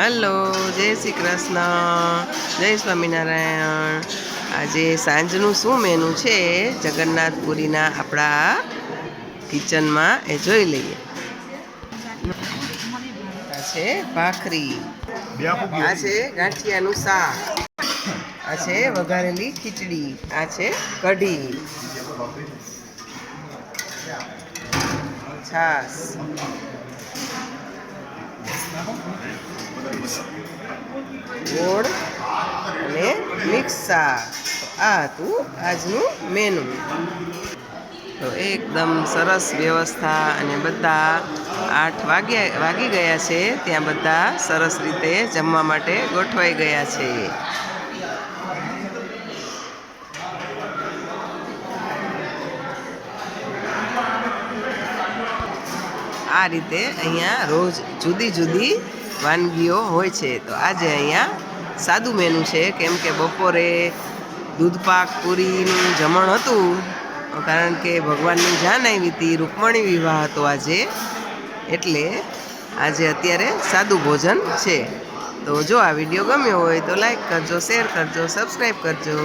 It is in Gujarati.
હલો, જય શ્રી કૃષ્ણ. જય સ્વામિનારાયણ. આજે સાંજનું શું મેનુ છે? જગન્નાથપુરીના આપણા કિચનમાં. એ જોઈ લઈએ. આ છે ભાખરી. આ છે ગાંઠિયાનું શાક. આ છે વઘારેલી ખીચડી. આ છે કઢી. છાસ ગોળ અને મિક્સ શાક આ હતું આજનું મેનુ તો એકદમ સરસ વ્યવસ્થા અને બધા આઠ વાગ્યા, વાગી ગયા છે. ત્યાં બધા સરસ રીતે જમવા માટે ગોઠવાઈ ગયા છે. આ રીતે અહીંયા રોજ જુદી જુદી વાનગીઓ હોય છે. તો આજે અહીંયા સાદું મેનુ છે, કેમ કે બપોરે દૂધપાક પૂરીનું જમણ હતું. કારણ કે ભગવાનની જાન આવી હતી, રૂકમણી વિવાહ હતો આજે. એટલે આજે અત્યારે સાદું ભોજન છે. તો જો આ વીડિયો ગમ્યો હોય તો લાઈક કરજો શેર કરજો સબસ્ક્રાઈબ કરજો.